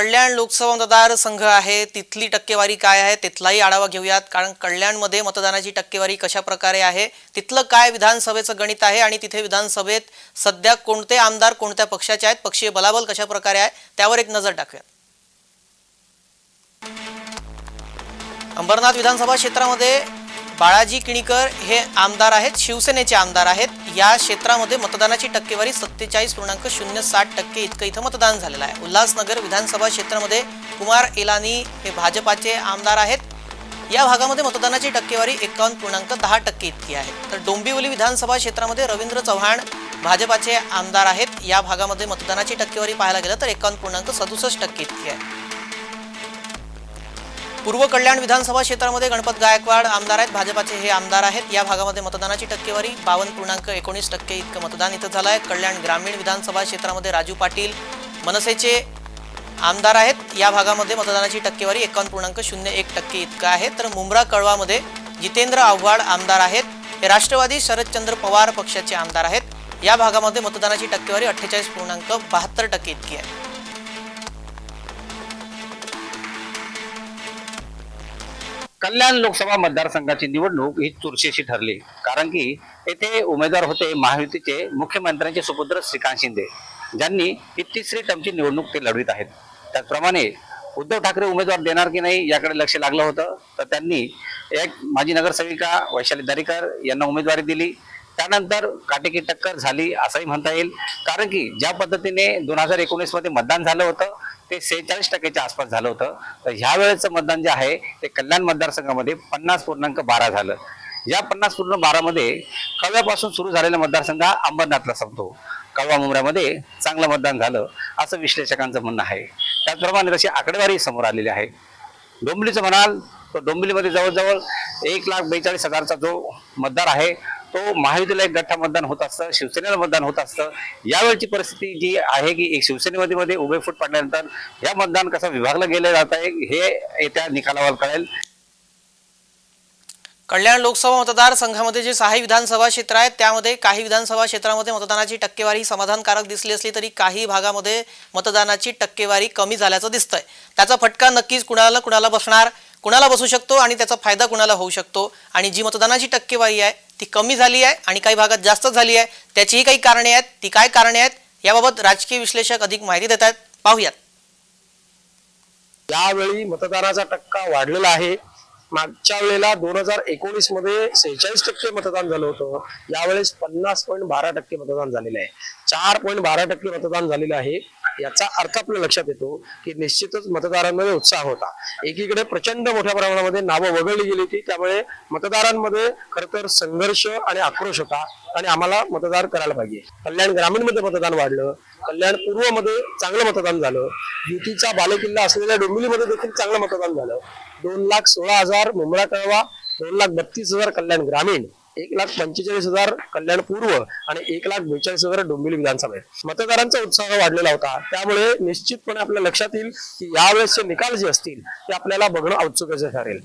कल्याण लोकसभा मतदारसंघ आहे तिथली टक्केवारी काय आहे तिथलाही आढावा घेऊयात. कारण कल्याणमध्ये मतदानाची टक्केवारी कशा प्रकारे आहे तिथलं काय विधानसभेचं गणित आहे आणि तिथे विधानसभेत सध्या कोणते आमदार कोणत्या पक्षाचे आहेत पक्षीय बलाबल कशा प्रकारे आहे त्यावर एक नजर टाकूयात. अंबरनाथ विधानसभा क्षेत्रामध्ये बाळाजी किणीकर हे आमदार आहेत शिवसेनेचे आमदार आहेत. या क्षेत्रामध्ये मतदानाची टक्केवारी सत्तेचाळीस पूर्णांक शून्य साठ टक्के इतकं इथं मतदान झालेलं आहे. उल्हासनगर विधानसभा क्षेत्रामध्ये कुमार एलानी हे भाजपाचे आमदार आहेत. या भागामध्ये मतदानाची टक्केवारी एकावन्न पूर्णांक दहा टक्के इतकी आहे. तर डोंबिवली विधानसभा क्षेत्रामध्ये रवींद्र चव्हाण भाजपाचे आमदार आहेत. या भागामध्ये मतदानाची टक्केवारी पाहायला गेलं तर एकावन्न पूर्णांक सदुसष्ट टक्के इतकी आहे. पूर्व कल्याण विधानसभा क्षेत्रामध्ये गणपत गायकवाड आमदार आहेत. भाजपाचे हे आमदार आहेत. या भागामध्ये मतदानाची टक्केवारी बावन्न पूर्णांक एकोणीस टक्के इतकं मतदान इथं झालं आहे. कल्याण ग्रामीण विधानसभा क्षेत्रामध्ये राजू पाटील मनसेचे आमदार आहेत. या भागामध्ये मतदानाची टक्केवारी एकावन्न पूर्णांक शून्य एक टक्के इतकं आहे. तर मुंब्रा कळवामध्ये जितेंद्र आव्हाड आमदार आहेत. हे राष्ट्रवादी शरदचंद्र पवार पक्षाचे आमदार आहेत. या भागामध्ये मतदानाची टक्केवारी अठ्ठेचाळीस पूर्णांक बहात्तर टक्के इतकी आहे. कल्याण लोकसभा मतदारसंघाची निवडणूक ही चुरशीची ठरली. कारण की येथे उमेदवार होते महायुतीचे मुख्यमंत्र्यांचे सुपुत्र श्रीकांत शिंदे. ज्यांनी ही तिसरी टर्मची निवडणूक ते लढवित आहेत. त्याचप्रमाणे उद्धव ठाकरे उमेदवार देणार की नाही याकडे लक्ष लागलं होतं. तर त्यांनी एक माजी नगरसेविका वैशाली दरेकर यांना उमेदवारी दिली. त्यानंतर काटेकी टक्कर झाली असंही म्हणता येईल. कारण की ज्या पद्धतीने दोन हजार एकोणीसमध्ये मतदान झालं होतं ते सेहेचाळीस टक्क्याच्या आसपास झालं होतं. तर ह्या वेळेचं मतदान जे आहे ते कल्याण मतदारसंघामध्ये पन्नास पूर्णांक बारा झालं. या पन्नास पूर्ण बारामध्ये कव्यापासून सुरू झालेला मतदारसंघ हा अंबरनाथला संपतो. कव्या मुंबऱ्यामध्ये चांगलं मतदान झालं असं विश्लेषकांचं म्हणणं आहे. त्याचप्रमाणे तशी आकडेवारी समोर आलेली आहे. डोंबिवलीचं म्हणाल तर डोंबिवलीमध्ये जवळजवळ एक लाख बेचाळीस हजारचा जो मतदार आहे तो महायुतीला एक गठ्ठा मतदान होत असतं शिवसेनेला मतदान होत असतं. यावेळची परिस्थिती जी आहे की एक शिवसेनेमध्ये मध्ये उभे फूट पडल्यानंतर या मतदान कसं विभागलं गेलं जात आहे हे येत्या निकालावर कळेल. कल्याण लोकसभा मतदारसंघामध्ये जे सहा विधानसभा क्षेत्र आहेत त्यामध्ये काही विधानसभा क्षेत्रामध्ये मतदानाची टक्केवारी समाधानकारक दिसली असली तरी काही भागामध्ये मतदानाची टक्केवारी कमी झाल्याचं दिसतंय. त्याचा फटका नक्कीच कुणाला कुणाला बसणार कुणाला बसू शकतो आणि त्याचा फायदा कुणाला होऊ शकतो. आणि जी मतदानाची टक्केवारी आहे ती कमी झाली आहे आणि काही भागात जास्त झाली आहे. त्याचीही काही कारणे आहेत. ती काय कारणे आहेत? याबाबत राजकीय विश्लेषक अधिक माहिती देत आहेत. पाहूयात. यावेळी मतदानाचा टक्का वाढलेला आहे. मागच्या वेळेला दोन हजार एकोणीसमध्ये सेहेचाळीस टक्के मतदान झालं होतं. यावेळेस पन्नास पॉईंट बारा टक्के मतदान झालेलं आहे. चार पॉईंट बारा टक्के मतदान झालेलं आहे. याचा अर्थ आपल्या लक्षात येतो की निश्चितच मतदारांमध्ये उत्साह होता. एकीकडे प्रचंड मोठ्या प्रमाणामध्ये नावं वगळली गेली होती. त्यामुळे मतदारांमध्ये खर तर संघर्ष आणि आक्रोश होता आणि आम्हाला मतदार करायला पाहिजे. कल्याण ग्रामीणमध्ये मतदान वाढलं. कल्याण पूर्वमध्ये चांगलं मतदान झालं. युतीचा बालेकिल्ला असलेल्या डोंबिवलीमध्ये देखील चांगलं मतदान झालं. दोन लाख सोळा हजार मुंबरा कळवा दोन लाख बत्तीस हजार कल्याण ग्रामीण एक लाख पंचेचाळीस हजार कल्याण पूर्व आणि एक लाख बेचाळीस हजार डोंबिवली विधानसभेत मतदारांचा उत्साह वाढलेला होता. त्यामुळे निश्चितपणे आपल्या लक्षात येईल की यावेळेसचे निकाल जे असतील ते आपल्याला बघणं औत्सुक्याचं ठरेल.